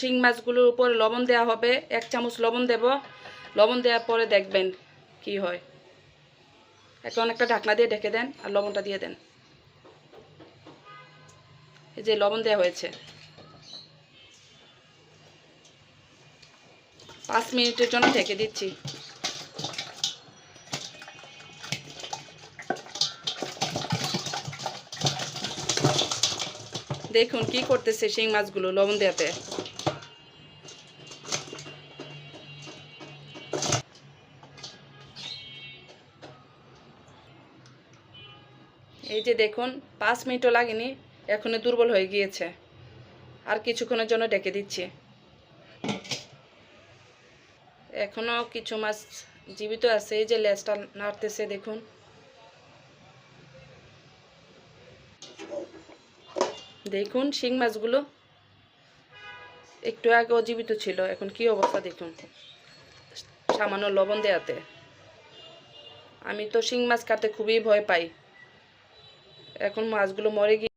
শিং মাছগুলোর উপরে লবণ দেওয়া হবে। এক চামচ লবণ দেব। লবণ দেওয়ার পরে দেখবেন কি হয়। এখন একটা ঢাকনা দিয়ে ঢেকে দেন আর লবণটা দিয়ে দেন। এই যে লবণ দেওয়া হয়েছে। পাঁচ মিনিটের জন্য ঢেকে দিচ্ছি। দেখুন কি করতেছে শিং মাছগুলো লবণ দেওয়াতে এই যে দেখুন, পাঁচ মিনিটও লাগেনি এখনও দুর্বল হয়ে গিয়েছে। আর কিছুক্ষণের জন্য ডেকে দিচ্ছি। এখনও কিছু মাছ জীবিত আছে, এই যে লেজটা নাড়তেছে, দেখুন। দেখুন শিং মাছগুলো। একটু আগেও জীবিত ছিল, এখন কি অবস্থা দেখুন। সামান্য লবণ দেয়াতে আমি তো শিং মাছ কাটতে খুবই ভয় পাই। এখন মাছগুলো মরে গিয়ে